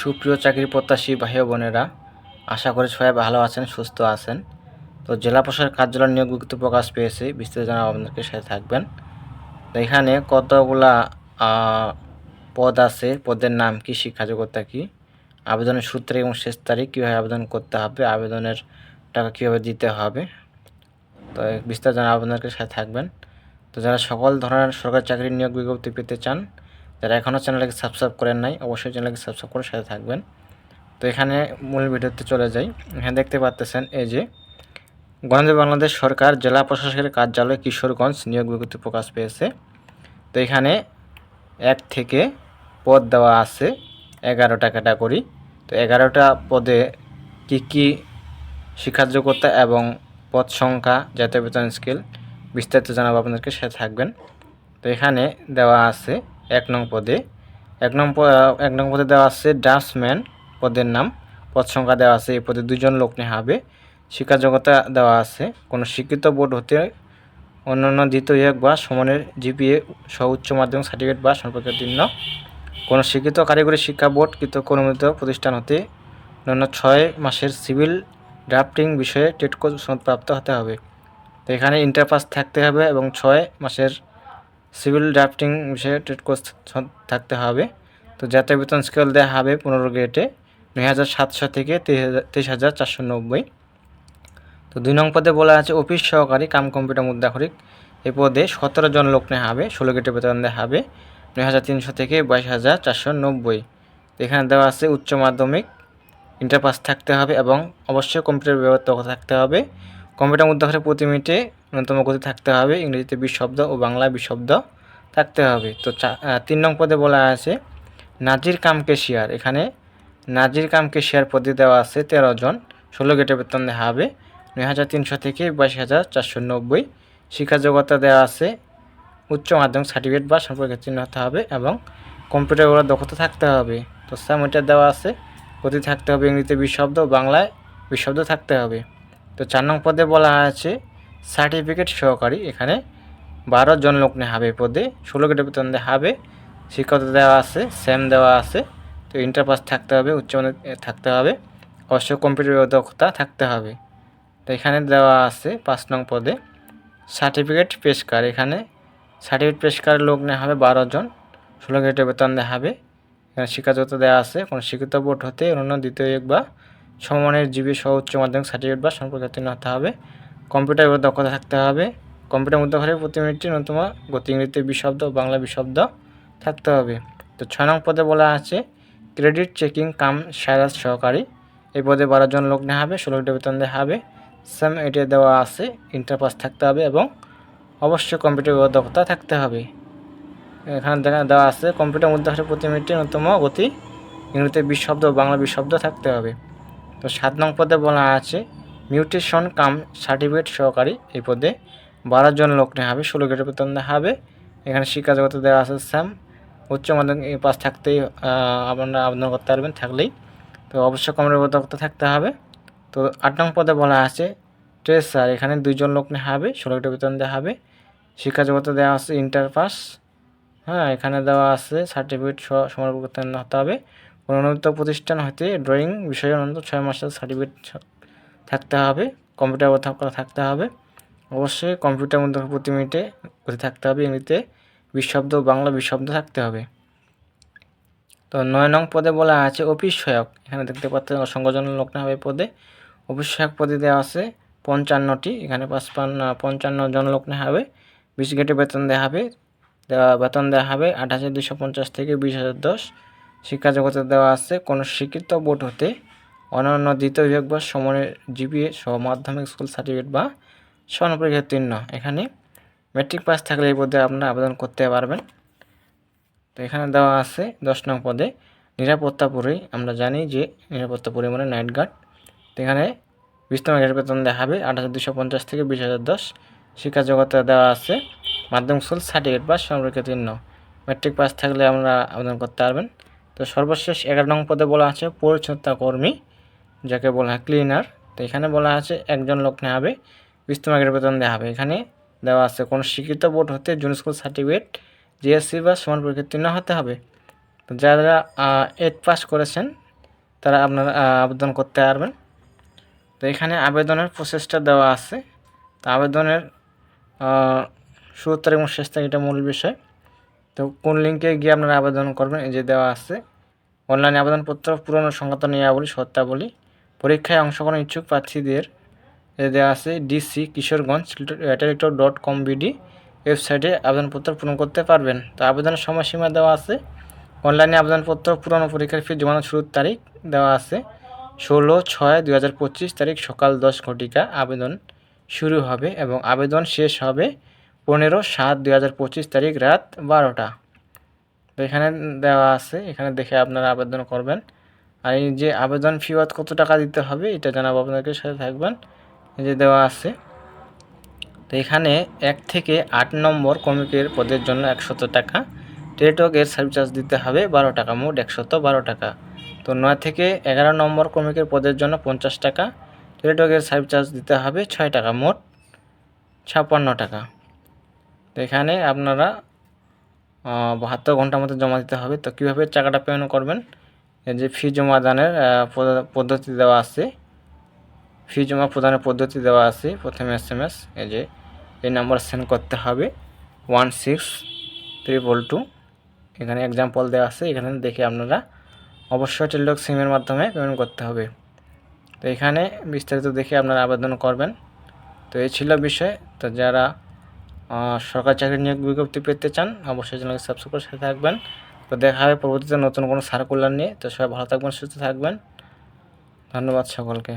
সুপ্রিয় চাকরি প্রত্যাশী ভাই বোনেরা, আশা করি সবাই ভালো আছেন, সুস্থ আছেন। তো জেলা প্রশাসক কার্যালয় নিয়োগ বিজ্ঞপ্তি প্রকাশ পেয়েছে, বিস্তারিত জানাব আপনাদেরকে, সাথে থাকবেন। তো এখানে কতগুলা পদ আছে, পদের নাম কি, শিক্ষা যোগ্যতা কি, আবেদনের শুরু তারিখ এবং শেষ তারিখ কীভাবে আবেদন করতে হবে, আবেদনের টাকা কীভাবে দিতে হবে, তো বিস্তারিত জানাব আপনাদেরকে, সাথে থাকবেন। তো যারা সকল ধরনের সরকারি চাকরির নিয়োগ বিজ্ঞপ্তি পেতে চান যারা এখনও চ্যানেলকে সাবস্ক্রাইব করেন নাই, অবশ্যই চ্যানেলকে সাবস্ক্রাইব করে সাথে থাকবেন। তো এখানে মূল ভিডিওতে চলে যাই। এখানে দেখতে পাচ্তেছেন এই যে গণতন্ত্র বাংলাদেশ সরকার জেলা প্রশাসকের কার্যালয় কিশোরগঞ্জ নিয়োগ বিজ্ঞপ্তি প্রকাশ পেয়েছে। তো এখানে এক থেকে পদ দেওয়া আছে এগারোটা ক্যাটাগরি। তো এগারোটা পদে কি কি শিক্ষার যোগ্যতা এবং পদ সংখ্যা, জাতীয় বেতন স্কেল বিস্তারিত জানাব আপনাদেরকে, সাথে থাকবেন। তো এখানে দেওয়া আছে এক নং পদে। এক নং এক নং পদে দেওয়া আছে ড্রাফটসম্যান পদের নাম। পদ সংখ্যা দেওয়া আছে, এই পদে দুজন লোক নেওয়া হবে। শিক্ষা দেওয়া আছে। কোনো শিক্ষিত বোর্ড হতে অন্যান্য দ্বিতীয় বিভাগ বা সমানের জিপিএ সহ উচ্চ মাধ্যমিক সার্টিফিকেট বা সম্পর্কোত্তীর্ণ কোনো শিক্ষিত কারিগরি শিক্ষা বোর্ড কৃত অনুমোদিত প্রতিষ্ঠান হতে অন্যান্য ছয় মাসের সিভিল ড্রাফটিং বিষয়ে টেটকো প্রাপ্ত হতে হবে। তো এখানে ইন্টার পাস থাকতে হবে এবং ছয় মাসের সিভিল ড্রাফটিং বিষয়ে টেট কোর্স থাকতে হবে। তো জাতীয় বেতন স্কেল দেওয়া হবে পনেরো গ্রেডে নয় হাজার সাতশো থেকে তেইশ হাজার চারশো নব্বই। তো দুই নং পদে বলা আছে, অফিস সহকারী কাম কম্পিউটার মুদ্রাখরিক এই পদে সতেরো জন লোক নেওয়া হবে, ষোলো গেটে বেতন দেওয়া হবে নয় হাজার তিনশো থেকে বাইশ হাজার চারশো নব্বই। এখানে দেওয়া আছে, উচ্চ মাধ্যমিক ইন্টার পাস থাকতে হবে এবং অবশ্যই কম্পিউটার ব্যবহার থাকতে হবে। কম্পিউটার মুদ্রাখরে প্রতি মিনিটে ন্যূনতম গতি থাকতে হবে, ইংরেজিতে বিশ শব্দ ও বাংলায় বিশ শব্দ থাকতে হবে। তো তিন নং পদে বলা আছে, নাজির কাম কেশিয়ার এখানে নাজির কাম কেশিয়ার পদে দেওয়া আছে তেরো জন, ষোলো গেটে বেতন দেওয়া হবে, নয় হাজার তিনশো থেকে বাইশ হাজার চারশো নব্বই। শিক্ষা যোগ্যতা দেওয়া আছে, উচ্চ মাধ্যমিক সার্টিফিকেট বা সম্পর্কে চিহ্ন হতে হবে এবং কম্পিউটার দক্ষতা থাকতে হবে। তো ওইটা দেওয়া আছে, গতি থাকতে হবে ইংরেজিতে বিশ শব্দ বাংলায় বিশ শব্দ থাকতে হবে। তো চার নং পদে বলা আছে সার্টিফিকেট সহকারী এখানে বারো জন লোক নেওয়া হবে পদে, ষোলো গেটে বেতন দেওয়া হবে শিক্ষকতা দেওয়া আছে স্যাম দেওয়া আছে, তো ইন্টার পাস থাকতে হবে উচ্চমাধ্যমিক থাকতে হবে, অবশ্যই কম্পিউটার দক্ষতা থাকতে হবে। তো এখানে দেওয়া আছে পাঁচ নং পদে, সার্টিফিকেট পেশকার এখানে সার্টিফিকেট পেশকার লোক নেওয়া হবে বারো জন, ষোলো গেটে বেতন দেওয়া হবে এখানে শিক্ষাযোগ্যতা দেওয়া আছে, কোনো শিক্ষিত বোর্ড হতে অন্য দ্বিতীয় বা সমমানের জীবী সহ উচ্চ মাধ্যমিক সার্টিফিকেট বা সম্পর্কোত্তীর্ণ হতে হবে। কম্পিউটার দক্ষতা থাকতে হবে। কম্পিউটার মধ্যে ঘরে প্রতি মিনিটে ন্যূনতম গতি ইংরেজিতে বিশব্দ, বাংলা বিশব্দ থাকতে হবে। তো ছয় নং পদে বলা আছে, ক্রেডিট চেকিং কাম সারাস সহকারী। এই পদে বারো জন লোক নেওয়া হবে, ষোলো বেতন দেওয়া হবে। সেম এটা দেওয়া আছে ইন্টার পাস থাকতে হবে এবং অবশ্যই কম্পিউটার দক্ষতা থাকতে হবে। এখানে দেখা, দেওয়া আছে, কম্পিউটার মধ্যে ঘরে প্রতি মিনিটে ন্যূনতম গতি ইংরেজিতে বিশ শব্দ বাংলা বিশ শব্দ থাকতে হবে। তো সাত নং পদে বলা আছে মিউটেশন কাম সার্টিফিকেট সহকারী এই পদে বারো জন লোক নেওয়া হবে, ষোলো গেটের বেতন দেওয়া হবে। এখানে শিক্ষা জগতে দেওয়া আছে স্যাম উচ্চ মাধ্যমিক পাস থাকতেই আপনারা আবেদন করতে পারবেন থাকলেই। তো অবশ্যই কমের দক্ষতা থাকতে হবে। তো আট নং পদে বলা আছে ট্রেসার এখানে দুইজন লোক নেওয়া হবে, ষোলো গেটের বেতন দেওয়া হবে। শিক্ষা জগতে দেওয়া আছে ইন্টার পাস হ্যাঁ এখানে দেওয়া আছে সার্টিফিকেট সমর্পণ হতে হবে। কোনো প্রতিষ্ঠান হতে ড্রয়িং বিষয়ে অন্তত ছয় মাসের সার্টিফিকেট থাকতে হবে কম্পিউটার করা থাকতে হবে। অবশ্যই কম্পিউটার মধ্যে প্রতি মিনিটে গতি থাকতে হবে, এমনিতে বিশ শব্দ বাংলা বিশ শব্দ থাকতে হবে। তো নয় নং পদে বলা আছে, অফিস সহায়ক। এখানে দেখতে পাচ্ছেন অসংখ্য জন লোক না হবে পদে। অফিস সহায়ক পদে দেওয়া আছে পঞ্চান্নটি। এখানে পাঁচপান্ন, পঞ্চান্ন জন লোক না হবে। বিশ গেটে বেতন দেওয়া হবে। বেতন দেওয়া হবে আট হাজার দুশো পঞ্চাশ থেকে বিশ হাজার দশ। শিক্ষা জগতে দেওয়া আছে কোনো শিক্ষিত বোর্ড হতে অন্যান্য দ্বিতীয় বিভাগ বা সমানের জিপিএ সহ মাধ্যমিক স্কুল সার্টিফিকেট বা স্বর্ণপরীক্ষা উত্তীর্ণ। এখানে মেট্রিক পাস থাকলে এই পদে আপনারা আবেদন করতে পারবেন। তো এখানে দেওয়া আছে দশ নং পদে নিরাপত্তা পরি আমরা জানি যে নিরাপত্তা পরিমাণে নাইট গার্ড। তো এখানে বিশতম গেটের বেতন হবে আট হাজার দুশো পঞ্চাশ থেকে বিশ হাজার দশ। শিক্ষা জগতে দেওয়া আছে মাধ্যমিক স্কুল সার্টিফিকেট বা স্বর্ণপরীক্ষা উত্তীর্ণ। মেট্রিক পাস থাকলে আমরা আবেদন করতে পারবেন। তো সর্বশেষ এগারো নং পদে বলা আছে পরিচ্ছন্নতা কর্মী। যাকে বলা হয় ক্লিনার তো এখানে বলা আছে একজন লোক নেওয়া হবে বিশতম গেটের বেতন দেওয়া হবে। এখানে দেওয়া আছে, কোনো শিক্ষিত বোর্ড হতে জুন স্কুল সার্টিফিকেট জিএসসি বা সমান পরীক্ষা হতে হবে। তো যারা এইট পাস করেছেন, তারা আপনারা আবেদন করতে পারবেন। তো এখানে আবেদনের প্রসেসটা দেওয়া আছে। তো আবেদনের শুরু তারিখ এবং শেষ তারিখ এটা মূল বিষয়। তো কোন লিঙ্কে গিয়ে আপনারা আবেদন করবেন, এই যে দেওয়া আছে। অনলাইনে আবেদনপত্র পূরণ সংক্রান্ত নিয়মাবলী শর্তাবলী পরীক্ষায় অংশগ্রহণ ইচ্ছুক প্রার্থীদের দেওয়া আছে DC Kishoreganj Teletalk dot com BD ওয়েবসাইটে আবেদনপত্র পূরণ করতে পারবেন। তো আবেদনের সময়সীমা দেওয়া আছে। অনলাইনে আবেদনপত্র পূরণ পরীক্ষার ফি জমানোর শুরুর তারিখ দেওয়া আছে। ষোলো ছয় দু হাজার পঁচিশ তারিখ সকাল দশ ঘটিকা আবেদন শুরু হবে এবং আবেদন শেষ হবে পনেরো সাত দুই হাজার পঁচিশ তারিখ রাত বারোটা। তো এখানে দেওয়া আছে। এখানে দেখে আপনারা আবেদন করবেন। আর এই যে আবেদন ফি বাদ কত টাকা দিতে হবে, এটা জানাব আপনাদের সাথে, থাকবেন। এই যে দেওয়া আছে। তো এখানে এক থেকে আট নম্বর কমিকের পদের জন্য একশত টাকা টেলিটকের সার্ভিস চার্জ দিতে হবে বারো টাকা, মোট একশত বারো টাকা। তো নয় থেকে এগারো নম্বর কমিকের পদের জন্য পঞ্চাশ টাকা টেলিটকের সার্ভিস চার্জ দিতে হবে ছয় টাকা, মোট ছাপ্পান্ন টাকা। তো এখানে আপনারা বাহাত্তর ঘণ্টার মধ্যে জমা দিতে হবে। তো কীভাবে টাকাটা পেমেন্ট করবেন? যে ফি জমা দানের পদ্ধতি দেওয়া আছে। ফি জমা প্রদানের পদ্ধতি দেওয়া আছে, প্রথমে এস এম এস এই যে এই নাম্বার সেন্ড করতে হবে। ওয়ান সিক্স ট্রিপল টু এখানে এক্সাম্পল দেওয়া আছে, এখানে দেখে আপনারা অবশ্যই টেলিটক সিমের মাধ্যমে পেমেন্ট করতে হবে। তো এখানে বিস্তারিত দেখে আপনারা আবেদন করবেন। তো এই ছিল বিষয়। তো যারা সরকারি চাকরি নিয়োগ বিজ্ঞপ্তি পেতে চান, অবশ্যই চ্যানেলকে সাবস্ক্রাইব করে সাথে থাকবেন। তো দেখা হবে পরবর্তীতে নতুন কোনো সার্কুলার নিয়ে। তো সবাই ভালো থাকবেন, সুস্থ থাকবেন। ধন্যবাদ সকলকে।